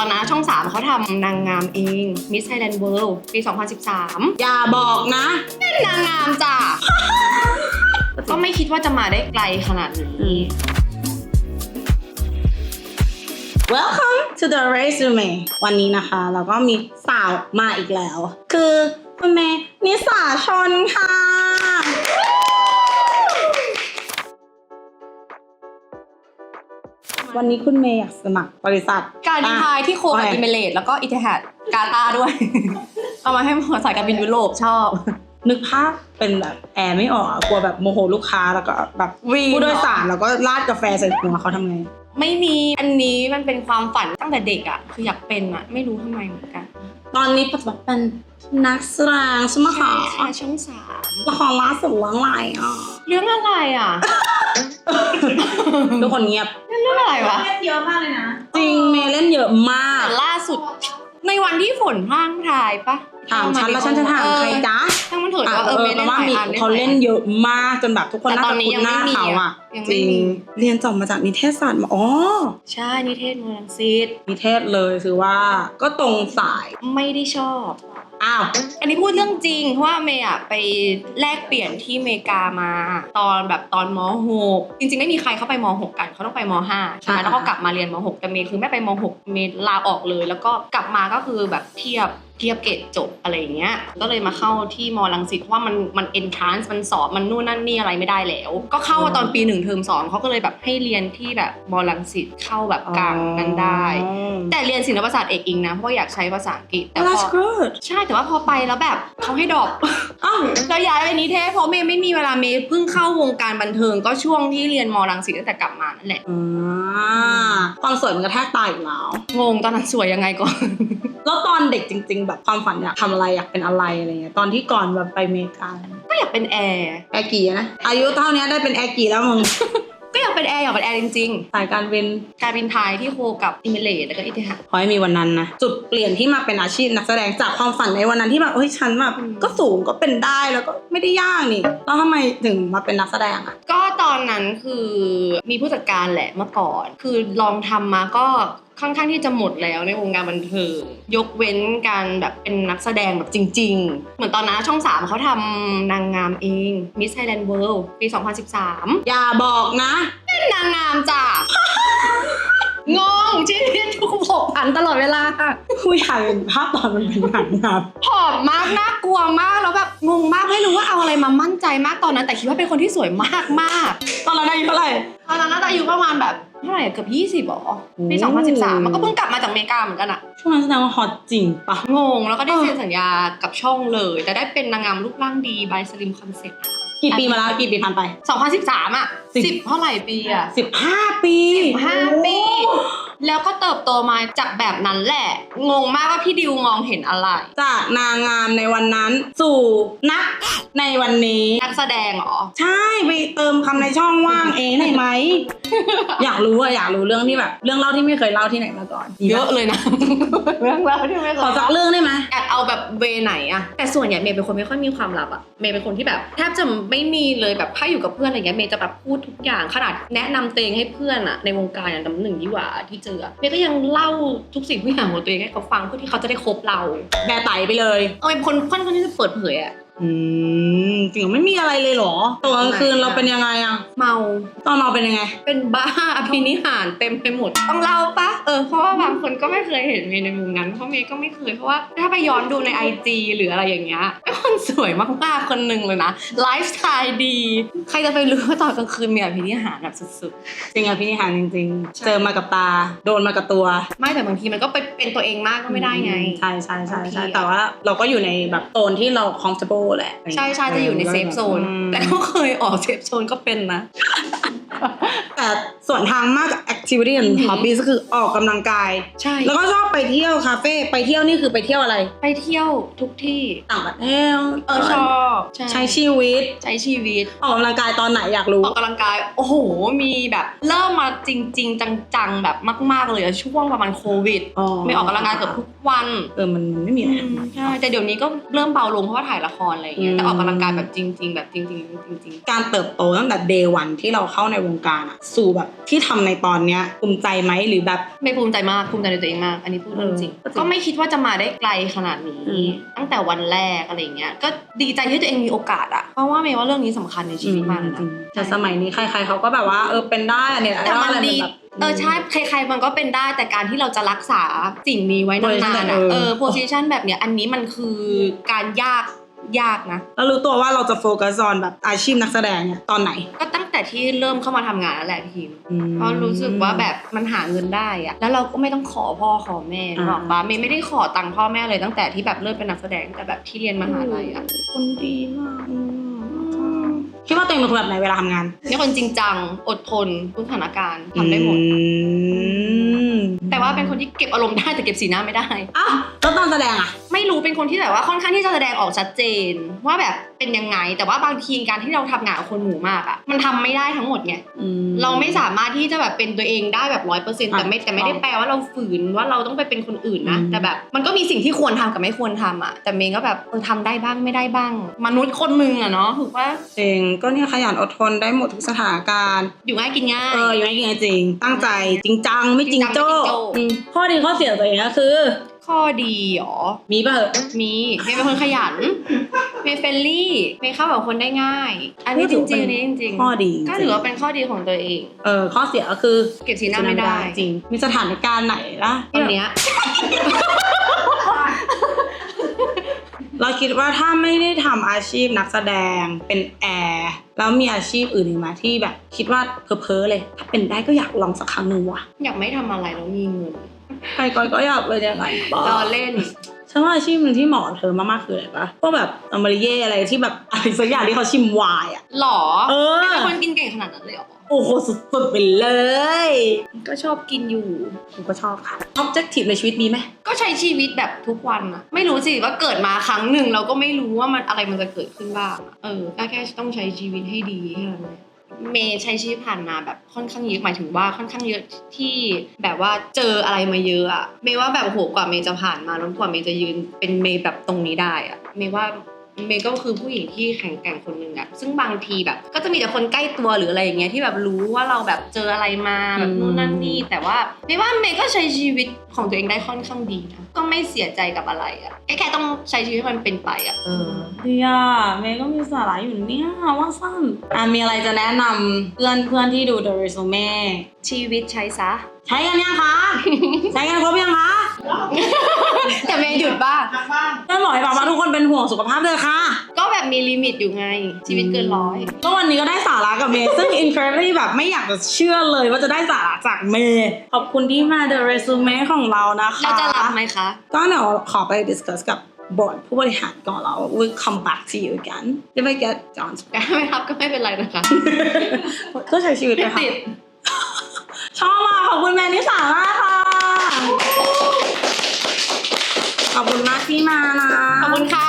ตอนนั้นช่อง 3เขาทำนางงามเอง Miss Thailand World ปี 2013 อย่าบอกนะ เป็นนางงามจ้ะ ก็ไม่คิดว่าจะมาได้ไกลขนาดนี้ Welcome to the resume วันนี้นะคะเราก็มีสาวมาอีกแล้ว คือคุณเมย์นิสาชนค่ะ วันนี้คุณเมย์อยากสมัครบริษัท การบินไทยที่โคกับโอเคอิมเมเลตแล้วก็อิติฮัดกาตาร์ด้วย เอามาให้หมอสายการบินยุโรปชอบ นึกภาพเป็นแบบแอร์ไม่ออกอะกลัวแบบโมโหลูกค้าแล้วก็แบบวีน ผู้โดยสารแล้วก็ราดกาแฟใส่หัวเขาทำไง ไม่มีอันนี้มันเป็นความฝันตั้งแต่เด็กอะคืออยากเป็นอะไม่รู้ทำไมเหมือนกันตอนนี้ปัจจุบันเป็นนักแสดงใช่ไหมคะค่ะช่องสามละครล่าสุดเรื่องอะไรอะ เรื่องอะไรอะทุกคนเงียบ เรื่องอะไรวะ เล่นเยอะมากเลยนะจริงเมย์เล่นเยอะมาก แต่ล่าสุด ในวันที่ฝนพร่างทายปะถามฉันแล้วฉันจะถามใครจ๊ะช่างมันเถิดว่าเออเอเมอย์แต่เล่นหว่าลายมีอันเขาเล่นเยอะมากจนแบบทุกคนแต่น่าตอจะนนี้คุ้นหน้ายังไม่มีเขาอะอะยังจไม่ริงมีเรียนจบมาจากนิเทศศาสตร์มาอ๋อใช่นิเทศมรังสิตนิเทศเลยคือว่าก็ตรงสายไม่ได้ชอบ อ้าว อันนี้พูดเรื่องจริง เพราะว่าเมย์อะไปแลกเปลี่ยนที่อเมริกามา ตอนแบบตอนม .6 จริงๆ ไม่มีใครเข้าไปม .6 กันเขาต้องไปม .5 ใช่ไหมแล้วก็กลับมาเรียนม .6 แต่เมย์คือไม่ไปม .6 เมย์ลาออกเลย แล้วก็กลับมาก็คือแบบเทียบ เทียบเกรดจบอะไรอย่างเงี้ย ก็เลยมาเข้าที่มรังสิตเพราะว่ามันมันเอนทรานซ์มันสอบมันนู่นนั่นนี่อะไรไม่ได้แล้ว ก็เข้ามาตอนปีหนึ่งเทอมสองเขาก็เลยแบบให้เรียนที่แบบมรังสิตเข้าแบบกลางกันได้ แต่เรียนศิลปศาสตร์เอกอิงนะเพราะว่าอยากใช้ภาษาอังกฤษแต่แต่พ that's อ good ใช่แต่ว่าพอไปแล้วแบบเขาให้ดรอปอ้าวเราย้ายไปนิเทศเพราะเมย์ไม่มีเวลาเมย์เพิ่งเข้าวงการบันเทิงก็ช่วงที่เรียนมรังสิตตั้งแต่กลับมานั่นแหละอ่าความสวยมันกระแทกตาอยู่แล้วงงตอนนั้นสวยยังไงก่อน แล้วตอนเด็กจริง ๆ แบบความฝันอยากทำอะไรอยากเป็นอะไรอะไรเงี้ยตอนที่ก่อนแบบไปอเมริกาก็อยากเป็นแอร์แอร์กี่นะอายุเท่านี้ได้เป็นแอร์กี่แล้วมึงก็อยากเป็นแอร์อยากเป็นแอร์จริงสายการบินๆการบินไทยที่โคกับอิมิเลตแล้วก็อิติฮัดขอให้มีวันนั้นนะจุดเปลี่ยนที่มาเป็นอาชีพนักแสดงจากความฝันในวันนั้นที่แบบเฮ้ยฉันแบบอืมก็สูงก็เป็นได้แล้วก็ไม่ได้ยากนี่แล้วทำไมถึงมาเป็นนักแสดงอะก็ต อนนั้นคือมีผู้จัดการแหละเมื่อก่อน คือลองทำมาก็ค่อนข้างที่จะหมดแล้วในวงการบันเทิงยกเว้นการแบบเป็นนักแสดงแบบจริง ๆ เหมือนตอนนั้นช่อง 3 เขาทำนางงามเอง Miss Thailand World ปี 2013 อย่าบอกนะ เป็นนางงามจ้ะงงชีวิตทุกผกผันตลอดเวลาผู้อยากเห็นภาพตอนมันเป็นหนังครับผอมมาก น่ากลัวมากแล้วแบบงงมากไม่รู้ว่าเอาอะไรมามั่นใจมากตอนนั้น แต่คิดว่าเป็นคนที่สวยมากมากตอนนั้นอายุเท่าไหร่ตอนนั้นน่าจะอายุประมาณแบบเท่าไหร่เกือบ20หรอปีโอ้2013 มันก็เพิ่งกลับมาจากอเมริกาเหมือนกันอะช่วงนั้นแสดงว่าฮอตจริงปะงง แล้วก็ได้เซ็นสัญญากับช่องเลย แต่ได้เป็นนางงามรูปร่างดีบายสลิมคอนเซ็ปต์กี่ปีมาแล้วกี่ปีผ่านไป 2013อะสิบสิบเท่าไหร่ปีอะสิบห้าปีห้าปี แล้วก็เติบโตมาจากแบบนั้นแหละ งงมากว่าพี่ดิวมองเห็นอะไร จากนางงามในวันนั้น สู่นักในวันนี้ นักแสดงเหรอ ใช่ไปเติมคำในช่องว่างเองได้ไหม อยากรู้อะอยากรู้เรื่องที่แบบ เรื่องเล่าที่ไม่เคยเล่าที่ไหนมาก่อนเยอะเลยนะ เรื่องราวที่ไม่เคขอยสักเรื่องได้ไหมอยากเอาแบบเวไหนอะแต่ส่วนใหญ่เมย์เป็นคนไม่ค่อยมีความลับอะเมย์เป็นคนที่แบบแทบจะไม่มีเลยแบบถ้าอยู่กับเพื่อนอะไรเงี้ยเมย์จะแบบพูดทุกอย่างขนาดแนะนำตัวเองให้เพื่อนอะในวงการอย่างน้ำหนึ่งยี่หว่าที่เจออะเมย์ก็ยังเล่าทุกสิ่งทุกอย่างของตัวเองให้เขาฟังเพื่อที่เขาจะได้คบเรา แบร์ไตไปเลย เออเป็นคนค่อนข้างที่จะเปิดเผยอะ อืมจริงเหรอไม่มีอะไรเลยเหรอตอนกลางคืนเราเป็นยังไงอะเมา ตอนเราเป็นยังไง เป็นบ้าอภินิหารเต็มไปหมด ต้องเล่าปะเออเพราะว่าบางคนก็ไม่เคยเห็นเมย์ในมุมนั้นเพราะเมย์ก็ไม่เคยเพราะว่าถ้าไปย้อนดูในไอจีหรืออะไรอย่างเงี้ยเป็นคนสวยมากๆคนหนึ่งเลยนะไลฟ์สไตล์ดี ใครจะไปรู้ว่าตอนกลางคืนมีอภินิหารแบบสุดจริงอะพี่นิหารจริงใช่ๆเจอมากับตา โดนมากับตัวๆ ไม่แต่บางทีมันก็ไปเป็นตัวเองมากก็ไม่ได้ไง ใช่ใช่ใช่ใช่บางทีอะ แต่ว่าเราก็อยู่ในแบบโซนที่เรา comfortable แหละ ใช่ใช่จะอยู่ในเซฟโซนอืมแต่ก็เคยออกเซฟโซนก็เป็นนะ แต่ส่วนทางมากกับ activity อื and อหือ hobby ก็คือออกกำลังกาย ใช่แล้วก็ชอบไปเที่ยวคาเฟ่ไปเที่ยวนี่คือไปเที่ยวอะไร ไปเที่ยวทุกที่ต่างประเทศเออชอบใช่ใช้ชีวิตใช้ชีวิต ออกกำลังกายตอนไหนอยากรู้ ออกกำลังกาย โอ้โห มีแบบเริ่มมาจริงๆจังๆ แบบมาก ๆ เลยอะช่วงประมาณโควิด ไม่ออกกำลังกายเกือบทุกวัน เออมันไม่มีอะไรทำใช่แต่เดี๋ยวนี้ก็เริ่มเบาลงเพราะว่าถ่ายละครอะไรอย่างเงี้ยอืมแต่ออกกำลังกายแบบจริง ๆ แบบจริง ๆ จริงการเติบโตตั้งแต่ day one ที่เราเข้าในววงการอะสู่แบบที่ทำในตอนเนี้ยภูมิใจไหมหรือแบบไม่ภูมิใจมากภูมิใจในตัวเองมาก อันนี้พูดเรื่องจริงเออก็ไม่คิดว่าจะมาได้ไกลขนาดนี้อืมตั้งแต่วันแรกอะไรเงี้ยก็ดีใจที่ตัวเองมีโอกาสอะเพราะว่าเมย์ว่าเรื่องนี้สำคัญในชีวิตมากเลยนะแต่สมัยนี้ใคร ๆเขาก็แบบว่าเออเป็นได้อะเนี่ยแต่มันอะไรดีแบบเออใช่ใครๆมันก็เป็นได้แต่การที่เราจะรักษาสิ่งนี้ไว้นานๆอะเออเออโพสิชันแบบเนี้ยอันนี้มันคือการยาก ยากนะ แล้วรู้ตัวว่าเราจะโฟกัสออนแบบอาชีพนักแสดงเนี่ยตอนไหน ก็ตั้งแต่ที่เริ่มเข้ามาทำงานแล้วแหละทีมอืม เพราะรู้สึกว่าแบบมันหาเงินได้อะแล้วเราก็ไม่ต้องขอพ่อขอแม่อ่าหรอกปะเมย์ไม่ได้ขอตังค์พ่อแม่เลยตั้งแต่ที่แบบเริ่มเป็นนักแสดงตั้งแต่แบบที่เรียนมหาลัยอะคนดีมากคิดว่าตัวเองเป็นคนแบบไหนเวลาทำงานนี่คนจริงจังอดทนทุกสถานการณ์ทำได้หมด อืมแต่ว่าเป็นคนที่เก็บอารมณ์ได้แต่เก็บสีหน้าไม่ได้ อ้าวแล้วตอนแสดงอะไม่ รู้เป็นคนที่แบบว่าค่อนข้างที่จะแสดงออกชัดเจน ว่าแบบเป็นยังไง แต่ว่าบางทีการที่เราทำงานกับคนหมู่มากอะมันทำไม่ได้ทั้งหมดไงอืเราไม่สามารถที่จะแบบเป็นตัวเองได้แบบร้อยเปอร์เซ็นต์แต่ไม่แต่ไม่ได้แปลว่าเราฝืนว่าเราต้องไปเป็นคนอื่นนะแต่แบบมันก็มีสิ่งที่ควรทำกับไม่ควรทำอะแต่เมย์ก็แบบเออทำได้บ้างไม่ได้บ้าง มนุษย์คนหนึงอะเนาะถูกว่าเองก็เนี่ยขยันอดทนได้หมดทุกสถานการณ์ อยู่ง่ายกินง่ายเออยังไงยังไงจริง ตั้งใจจริงจังไม่จริงโจ้จริงจังไม่จริงโจ้อืมข้อดีข้อเสียตัวเองก็คือ ข้อดีหรอ มีป่ะเหอะมีเมย์เป็นคนขยัน เมย์เฟรนลี่เมย์เข้ากับคนได้ง่าย อันนี้จริงๆอันนี้จริงๆข้อดีก็ถือว่าเป็นข้อดีของตัวเอง เออข้อเสียก็คือเก็บสีหน้าไม่ได้จริง มีสถานการณ์ไหนล่ะตอนเนี้ยเราคิดว่าถ้าไม่ได้ทำอาชีพนักแสดงเป็นแอร์แล้วมีอาชีพอื่นอีกไหมที่แบบ คิดว่าเพ้อๆเลย ถ้าเป็นได้ก็อยากลองสักครั้งหนึ่งว่ะอยากไม่ทำอะไรแล้วมีเงิน ใครก่อนก็อยากเลยยังไงบ้ารอเล่นฉันว่าอาชีพหนึ่งที่เหมาะกับเธอมากๆคืออะไรปะพวกแบบอเมริเย่อะไรที่แบบอะไรสักอย่างที่เขาชิมไวายอะหรอเออเป็นคนกินเก่งขนาดนั้นเลยเหรอโอ้โหสุดๆไปเลย ก็ชอบกินอยู่ผมก็ชอบค่ะ objective ในชีวิตมีไหมก็ใช้ชีวิตแบบทุกวันอะไม่รู้สิว่าเกิดมาครั้งหนึ่งเราก็ไม่รู้ว่ามันอะไรมันจะเกิดขึ้นบ้างอะเออก็แค่ต้องใช้ชีวิตให้ดีแค่นั้นแหละ เมย์ใช้ชีวิตผ่านมาแบบค่อนข้างเยอะหมายถึงว่าค่อนข้างเยอะที่แบบว่าเจออะไรมาเยอะอะเมย์ว่าแบบโอ้โหกว่าเมย์จะผ่านมาแล้วกว่าเมย์จะยืนเป็นเมย์แบบตรงนี้ได้อะเมย์ว่า เมย์ก็คือผู้หญิงที่แข็งแกร่งคนหนึ่งอะซึ่งบางทีแบบ ก็จะมีแต่คนใกล้ตัวหรืออะไรอย่างเงี้ยที่แบบรู้ว่าเราแบบเจออะไรมาแบบนู่นนั่นนี่ แต่ว่าเมย์ว่าเมย์ก็ใช้ชีวิตของตัวเองได้ค่อนข้างดีนะก็ไม่เสียใจกับอะไรอะแค่แค่ต้องใช้ชีวิตให้มันเป็นไปอะเออดีอะเมย์ก็มีสาระอยู่เนี่ยว่าสั้นอะมีอะไรจะแนะนำเพื่อนเพื่อนที่ดู The Resume ชีวิตใช้ซะ ใช้กันยังคะ ใช้กันครบยังคะ แต่เมย์หยุดบ้างเพื่อนบอกให้ฟังว่าทุกคนเป็นห่วงสุขภาพเลยค่ะ ก็แบบมีลิมิตอยู่ไง ชีวิตเกินร้อย ก็วันนี้ก็ได้สาระกับเมย์ ซึ่ง incredibly แบบไม่อยากจะเชื่อเลยว่าจะได้สาระจากเมย์ ขอบคุณที่มา The Resume ของเรานะคะเราจะรับไหมคะ ก็เดี๋ยวขอไป discuss กับบอร์ดผู้บริหารก่อนแล้ว we'll come back to you again if I get down to แต่ถ้าไม่รับก็ไม่เป็นไรนะคะ ก็ใช้ชีวิตไปค่ะติด ชอบมากขอบคุณแมนนิสามากค่ พี่มานะ ขอบคุณค่ะ